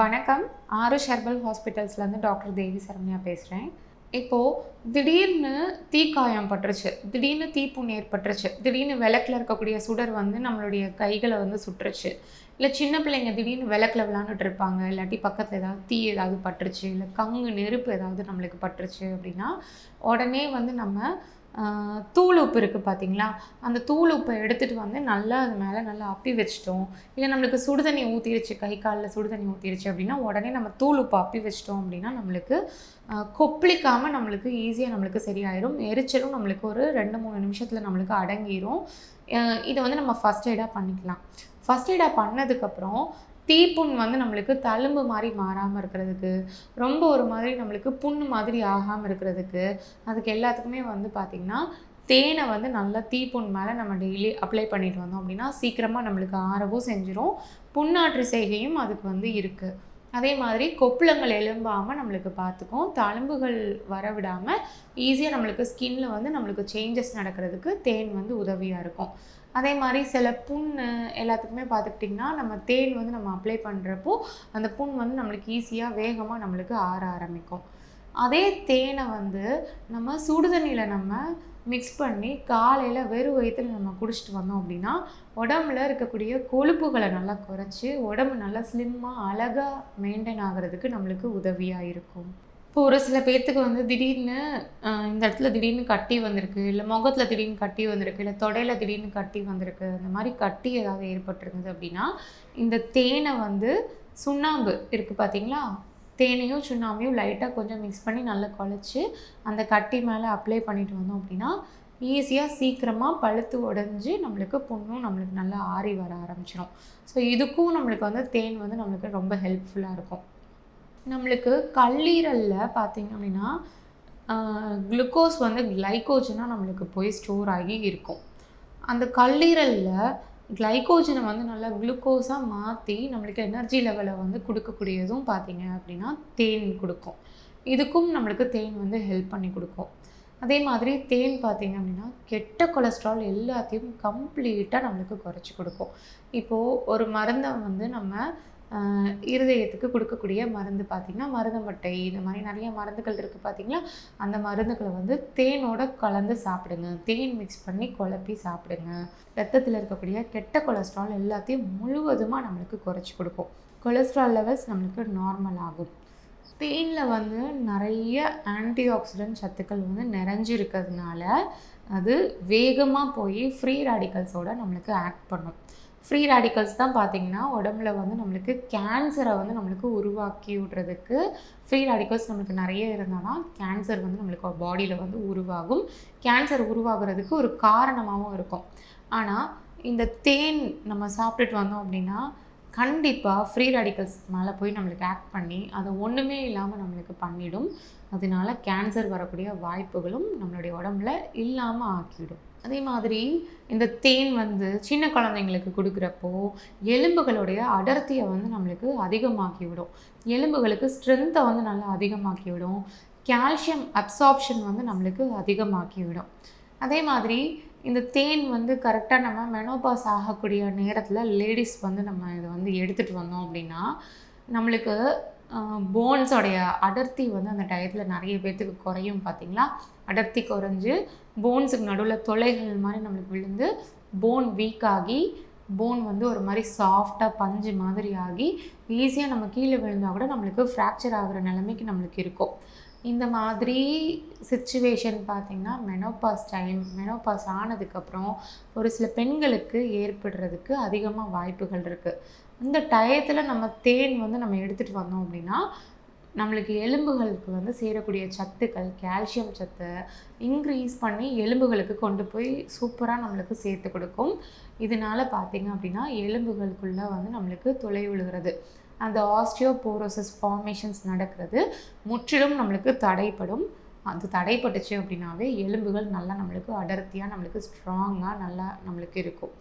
வணக்கம். ஆறு ஹெர்பல் ஹாஸ்பிட்டல்ஸ்லேருந்து டாக்டர் தேவி சரண்யா பேசுகிறேன் இப்போது திடீர்னு தீக்காயம் பட்டுருச்சு. திடீர்னு தீப்புண் ஏற்பட்டுருச்சு. திடீர்னு விளக்கில் இருக்கக்கூடிய சுடர் வந்து நம்மளுடைய கைகளை வந்து சுட்டுருச்சு இல்லை சின்ன பிள்ளைங்க திடீர்னு விளக்கில் விளாண்டுட்டு இருப்பாங்க. இல்லாட்டி பக்கத்தில் ஏதாவது தீ ஏதாவது பட்டுருச்சு. இல்லை கங்கு நெருப்பு ஏதாவது நம்மளுக்கு பட்டுருச்சு அப்படின்னா உடனே வந்து நம்ம தூள் உப்பு இருக்குது பார்த்தீங்களா அந்த தூள் உப்பை எடுத்துகிட்டு வந்து நல்லா அது மேலே நல்லா அப்பி வச்சிட்டோம். இல்லை நம்மளுக்கு சுடுதண்ணி ஊற்றிருச்சு கை காலில் சுடுதண்ணி ஊற்றிருச்சு அப்படின்னா உடனே நம்ம தூள் உப்பு அப்பி வச்சிட்டோம் அப்படின்னா நம்மளுக்கு கொப்பளிக்காமல் நம்மளுக்கு ஈஸியாக நம்மளுக்கு சரியாயிடும் எரிச்சலும் நம்மளுக்கு ஒரு ரெண்டு மூணு நிமிஷத்தில் நம்மளுக்கு அடங்கிரும். இதை வந்து நம்ம ஃபஸ்ட் எய்டாக பண்ணிக்கலாம். ஃபஸ்ட் எய்டாக பண்ணதுக்கப்புறம் தீப்புண் வந்து நம்மளுக்கு தழும்பு மாதிரி மாறாமல் இருக்கிறதுக்கு ரொம்ப ஒரு மாதிரி நம்மளுக்கு புண்ணு மாதிரி ஆகாமல் இருக்கிறதுக்கு அதுக்கு எல்லாத்துக்குமே வந்து பார்த்திங்கன்னா தேனை வந்து நல்லா தீப்புண் மேலே நம்ம டெய்லி அப்ளை பண்ணிட்டு வந்தோம் அப்படின்னா சீக்கிரமாக நம்மளுக்கு ஆறவும் செஞ்சிடும் புண்ணாற்று செய்கையும் அதுக்கு வந்து இருக்குது அதே மாதிரி கொப்புளங்கள் எழும்பாமல் நம்மளுக்கு பார்த்துக்கும் தழும்புகள் வரவிடாமல் ஈஸியாக நம்மளுக்கு ஸ்கின்ல வந்து நம்மளுக்கு சேஞ்சஸ் நடக்கிறதுக்கு தேன் வந்து உதவியாக இருக்கும். அதே மாதிரி சில புண் எல்லாத்துக்குமே பார்த்துக்கிட்டிங்கன்னா நம்ம தேன் வந்து நம்ம அப்ளை பண்ணுறப்போ அந்த புண் வந்து நம்மளுக்கு ஈஸியாக வேகமாக நம்மளுக்கு ஆற ஆரம்பிக்கும். அதே தேனை வந்து நம்ம சுடுதண்ணியில் நம்ம மிக்ஸ் பண்ணி காலையில் வெறும் வயிற்றில் நம்ம குடிச்சிட்டு வந்தோம் அப்படின்னா உடம்புல இருக்கக்கூடிய கொழுப்புகளை நல்லா குறைச்சி உடம்பு நல்லா ஸ்லிம்மாக அழகாக மெயின்டைன் ஆகிறதுக்கு நம்மளுக்கு உதவியாக இருக்கும். இப்போ ஒரு சில பேர்த்துக்கு வந்து திடீர்னு இந்த இடத்துல திடீர்னு கட்டி வந்திருக்கு இல்லை முகத்தில் திடீர்னு கட்டி வந்திருக்கு இல்லை தொடையில் திடீர்னு கட்டி வந்திருக்கு அந்த மாதிரி கட்டி ஏதாவது ஏற்பட்டிருந்தது அப்படின்னா இந்த தேனை வந்து சுண்ணாம்பு இருக்குது பார்த்தீங்களா தேனையும் சுண்ணாம்பையும் லைட்டாக கொஞ்சம் மிக்ஸ் பண்ணி நல்லா குழச்சி அந்த கட்டி மேலே அப்ளை பண்ணிட்டு வந்தோம் அப்படின்னா ஈஸியாக சீக்கிரமாக பழுத்து உடஞ்சி நம்மளுக்கு புண்ணும் நம்மளுக்கு நல்லா ஆறி வர ஆரம்பிச்சிடும் ஸோ இதுக்கும் நம்மளுக்கு வந்து தேன் வந்து நம்மளுக்கு ரொம்ப ஹெல்ப்ஃபுல்லாக இருக்கும். நம்மளுக்கு கல்லீரலில் பார்த்தீங்க அப்படின்னா குளுக்கோஸ் வந்து கிளைக்கோஜனாக நம்மளுக்கு போய் ஸ்டோர் ஆகி இருக்கும். அந்த கல்லீரலில் கிளைக்கோஜனை வந்து நல்லா குளுக்கோஸாக மாற்றி நம்மளுக்கு எனர்ஜி லெவலை வந்து கொடுக்கக்கூடியதும் பார்த்தீங்க அப்படின்னா தேன் கொடுக்கும். இதுக்கும் நம்மளுக்கு தேன் வந்து ஹெல்ப் பண்ணி கொடுக்கும். அதே மாதிரி தேன் பார்த்திங்க அப்படின்னா கெட்ட கொலஸ்ட்ரால் எல்லாத்தையும் கம்ப்ளீட்டாக நம்மளுக்கு குறைச்சி கொடுக்கும். இப்போது ஒரு மருந்தை வந்து நம்ம இருதயத்துக்கு கொடுக்கக்கூடிய மருந்து பார்த்திங்கன்னா மருதமட்டை இந்த மாதிரி நிறைய மருந்துகள் இருக்குது பார்த்திங்களா அந்த மருந்துகளை வந்து தேனோட கலந்து சாப்பிடுங்க. தேன் மிக்ஸ் பண்ணி குழப்பி சாப்பிடுங்க. ரத்தத்தில் இருக்கக்கூடிய கெட்ட கொலஸ்ட்ரால் எல்லாத்தையும் முழுவதுமாக நம்மளுக்கு குறைச்சி கொடுக்கும். கொலஸ்ட்ரால் லெவல்ஸ் நம்மளுக்கு நார்மல் ஆகும். தேனில் வந்து நிறைய ஆன்டி ஆக்சிடென்ட் சத்துக்கள் வந்து நிறைஞ்சிருக்கிறதுனால அது வேகமாக போய் ஃப்ரீ ராடிக்கல்ஸோடு நம்மளுக்கு ஆக்ட் பண்ணும். ஃப்ரீ ரேடிக்கல்ஸ் தான் பார்த்திங்கன்னா உடம்புல வந்து நம்மளுக்கு கேன்சரை வந்து நம்மளுக்கு உருவாக்கி விடுறதுக்கு ஃப்ரீ ரேடிக்கல்ஸ் நம்மளுக்கு நிறைய இருந்தால் கேன்சர் வந்து நம்மளுக்கு பாடியில் வந்து உருவாகும். கேன்சர் உருவாகிறதுக்கு ஒரு காரணமாகவும் இருக்கும். ஆனால் இந்த தேன் நம்ம சாப்பிட்டுட்டு வந்தோம் அப்படின்னா கண்டிப்பாக ஃப்ரீ ரேடிக்கல்ஸ் மேலே போய் நம்மளுக்கு ஆக்ட் பண்ணி அதை ஒன்றுமே இல்லாமல் நம்மளுக்கு பண்ணிடும். அதனால கேன்சர் வரக்கூடிய வாய்ப்புகளும் நம்மளுடைய உடம்புல இல்லாமல் ஆக்கிடும். அதே மாதிரி இந்த தேன் வந்து சின்ன குழந்தைங்களுக்கு கொடுக்குறப்போ எலும்புகளுடைய அடர்த்தியை வந்து நம்மளுக்கு அதிகமாக்கி விடும் எலும்புகளுக்கு ஸ்ட்ரென்த்தை வந்து நல்லா அதிகமாக்கி விடும் கால்சியம் அப்சார்ப்ஷன் வந்து நம்மளுக்கு அதிகமாக்கி விடும் அதே மாதிரி இந்த தேன் வந்து கரெக்டாக நம்ம மெனோபாஸ் ஆகக்கூடிய நேரத்தில் லேடிஸ் வந்து நம்ம இதை வந்து எடுத்துகிட்டு வந்தோம் அப்படின்னா நம்மளுக்கு போன்ஸோடைய அடர்த்தி வந்து அந்த டயத்தில் நிறைய பேர்த்துக்கு குறையும் பார்த்தீங்களா அடர்த்தி குறைஞ்சு போன்ஸுக்கு நடுவில் தொலைகள் மாதிரி நம்மளுக்கு விழுந்து போன் வீக் ஆகி போன் வந்து ஒரு மாதிரி சாஃப்டாக பஞ்சு மாதிரி ஆகி ஈஸியாக நம்ம கீழே விழுந்தால் கூட நம்மளுக்கு ஃப்ராக்சர் ஆகிற நிலைமைக்கு நம்மளுக்கு இருக்கும். இந்த மாதிரி சுச்சுவேஷன் பார்த்திங்கன்னா மெனோபாஸ் டைம் மெனோபாஸ் ஆனதுக்கப்புறம் ஒரு சில பெண்களுக்கு ஏற்படுறதுக்கு அதிகமாக வாய்ப்புகள் இருக்குது இந்த டயத்தில் நம்ம தேன் வந்து நம்ம எடுத்துகிட்டு வந்தோம் அப்படின்னா நம்மளுக்கு எலும்புகளுக்கு வந்து சேரக்கூடிய சத்துக்கள் கால்சியம் சத்தை இன்க்ரீஸ் பண்ணி எலும்புகளுக்கு கொண்டு போய் சூப்பராக நம்மளுக்கு சேர்த்து கொடுக்கும். இதனால பார்த்திங்க அப்படின்னா எலும்புகளுக்குள்ளே வந்து நம்மளுக்கு துளை விழுகிறது அந்த ஆஸ்டியோபோரோசிஸ் ஃபார்மேஷன்ஸ் நடக்கிறது. முற்றிலும் நம்மளுக்கு தடைப்படும். அது தடைப்பட்டுச்சு அப்படின்னாவே எலும்புகள் நல்லா நம்மளுக்கு அடர்த்தியாக நம்மளுக்கு ஸ்ட்ராங்காக நல்லா நம்மளுக்கு இருக்கும்.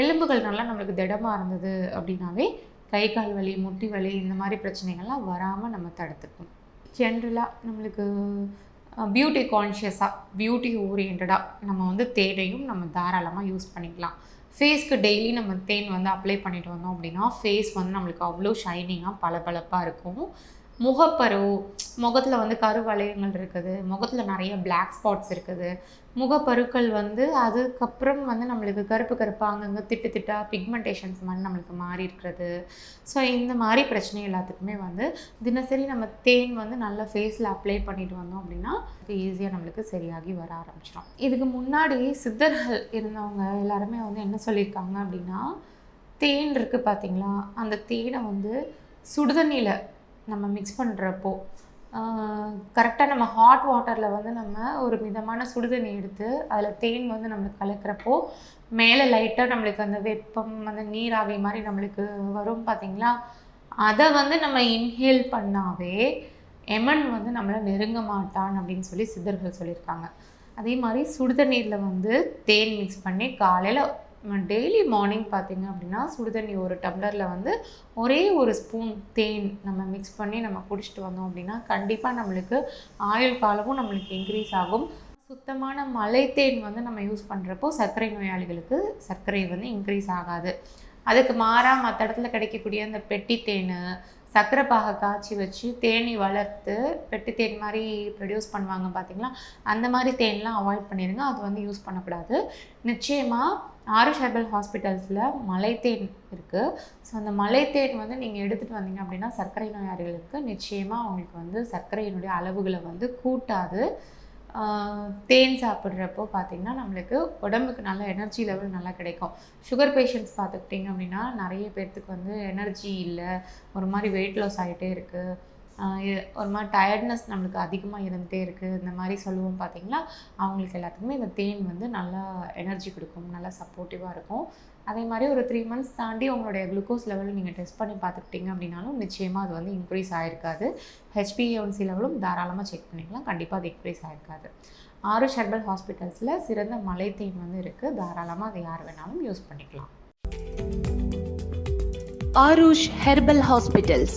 எலும்புகள் நல்லா நம்மளுக்கு திடமாக இருந்தது அப்படின்னாவே கை கால் வலி முட்டி வலி இந்த மாதிரி பிரச்சனைகள்லாம் வராமல் நம்ம தடுத்துக்கும் ஜென்ரலாக நம்மளுக்கு பியூட்டி கான்ஷியஸாக பியூட்டி ஓரியன்டாக நம்ம வந்து தேடையும் நம்ம தாராளமாக யூஸ் பண்ணிக்கலாம். ஃபேஸ்க்கு டெய்லி நம்ம தேன் வந்து அப்ளை பண்ணிட்டு வந்தோம் அப்படின்னா ஃபேஸ் வந்து நம்மளுக்கு அவ்வளோ ஷைனிங்காக பளபளப்பாக இருக்கும். முகப்பரு முகத்தில் வந்து கருவளையங்கள் இருக்குது. முகத்தில் நிறைய பிளாக் ஸ்பாட்ஸ் இருக்குது. முகப்பருக்கள் வந்து அதுக்கப்புறம் வந்து நம்மளுக்கு கருப்பு கருப்பாக அங்கங்கே திட்டு திட்டா பிக்மெண்டேஷன்ஸ் மாதிரி நம்மளுக்கு மாறி இருக்கிறது. ஸோ இந்த மாதிரி பிரச்சனை எல்லாத்துக்குமே வந்து தினசரி நம்ம தேன் வந்து நல்லா ஃபேஸில் அப்ளை பண்ணிட்டு வந்தோம் அப்படின்னா அது ஈஸியாக நம்மளுக்கு சரியாகி வர ஆரம்பிச்சிடும் இதுக்கு முன்னாடி சித்தர்கள் இருந்தவங்க எல்லாருமே வந்து என்ன சொல்லியிருக்காங்க அப்படின்னா தேன் இருக்குது பார்த்தீங்களா அந்த தேனை வந்து சுடுதண்ணியில் நம்ம மிக்ஸ் பண்ணுறப்போ கரெக்டாக நம்ம ஹாட் வாட்டரில் வந்து நம்ம ஒரு மிதமான சுடுதண்ணி எடுத்து அதில் தேன் வந்து நம்மளுக்கு கலக்கிறப்போ மேலே லைட்டாக நம்மளுக்கு அந்த வெப்பம் அந்த நீராவி மாதிரி நம்மளுக்கு வரும் பார்த்தீங்களா அதை வந்து நம்ம இன்ஹேல் பண்ணாவே எமன் வந்து நம்மளை நெருங்க மாட்டான் அப்படின்னு சொல்லி சித்தர்கள் சொல்லியிருக்காங்க. அதே மாதிரி சுடுதண்ணீரில் வந்து தேன் மிக்ஸ் பண்ணி காலையில் டெய்லி மார்னிங் பார்த்தீங்க அப்படின்னா சுடுதண்ணி ஒரு டம்ளரில் வந்து ஒரே ஒரு ஸ்பூன் தேன் நம்ம மிக்ஸ் பண்ணி நம்ம குடிச்சிட்டு வந்தோம் அப்படின்னா கண்டிப்பாக நம்மளுக்கு ஆயுள் காலமும் நம்மளுக்கு இன்க்ரீஸ் ஆகும். சுத்தமான மலை தேன் வந்து நம்ம யூஸ் பண்ணுறப்போ சர்க்கரை நோயாளிகளுக்கு சர்க்கரை வந்து இன்க்ரீஸ் ஆகாது. அதுக்கு மாறாக மற்ற இடத்துல கிடைக்கக்கூடிய அந்த பெட்டி தேன் சர்க்கரை பாகை காய்ச்சி வச்சு தேனி வளர்த்து பெட்டி தேன் மாதிரி ப்ரொடியூஸ் பண்ணுவாங்க பார்த்தீங்களா அந்த மாதிரி தேன்லாம் அவாய்ட் பண்ணிடுங்க அது வந்து யூஸ் பண்ணக்கூடாது. நிச்சயமாக ஆருஷ் ஹெர்பல் ஹாஸ்பிட்டல்ஸில் மலைத்தேன் இருக்குது ஸோ அந்த மலைத்தேன் வந்து நீங்கள் எடுத்துகிட்டு வந்தீங்க அப்படின்னா சர்க்கரை நோயாளிகளுக்கு நிச்சயமாக அவங்களுக்கு வந்து சர்க்கரையினுடைய அளவுகளை வந்து கூட்டாது. தேன் சாப்பிட்றப்போ பார்த்தீங்கன்னா நம்மளுக்கு உடம்புக்கு நல்ல எனர்ஜி லெவல் நல்லா கிடைக்கும். சுகர் பேஷண்ட்ஸ் பார்த்துக்கிட்டிங்க அப்படின்னா நிறைய பேர்த்துக்கு வந்து எனர்ஜி இல்லை. ஒரு மாதிரி வெயிட் லாஸ் ஆகிட்டே இருக்குது ஒரு மாதிரி டயர்ட்னஸ் நம்மளுக்கு அதிகமாக இருந்துகிட்டே இருக்குது இந்த மாதிரி சொல்லுவோம் பார்த்திங்களா? அவங்களுக்கு எல்லாத்துக்குமே இந்த தேன் வந்து நல்லா எனர்ஜி கொடுக்கும் நல்லா சப்போர்ட்டிவாக இருக்கும். அதே மாதிரி ஒரு த்ரீ மந்த்ஸ் தாண்டி உங்களுடைய குளுக்கோஸ் லெவல் நீங்கள் டெஸ்ட் பண்ணி பார்த்துக்கிட்டிங்க அப்படின்னாலும் நிச்சயமாக அது வந்து இன்க்ரீஸ் ஆகிருக்காது ஹெச்பிஏஒன்சி லெவலும் தாராளமாக செக் பண்ணிக்கலாம். கண்டிப்பாக அது இன்க்ரீஸ் ஆகிருக்காது ஆருஷ் ஹெர்பல் ஹாஸ்பிட்டல்ஸில் சிறந்த மலை தேன் வந்து இருக்குது தாராளமாக அதை யார் வேணாலும் யூஸ் பண்ணிக்கலாம். Aarush herbal hospitals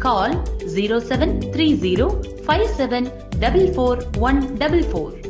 call 0730 5744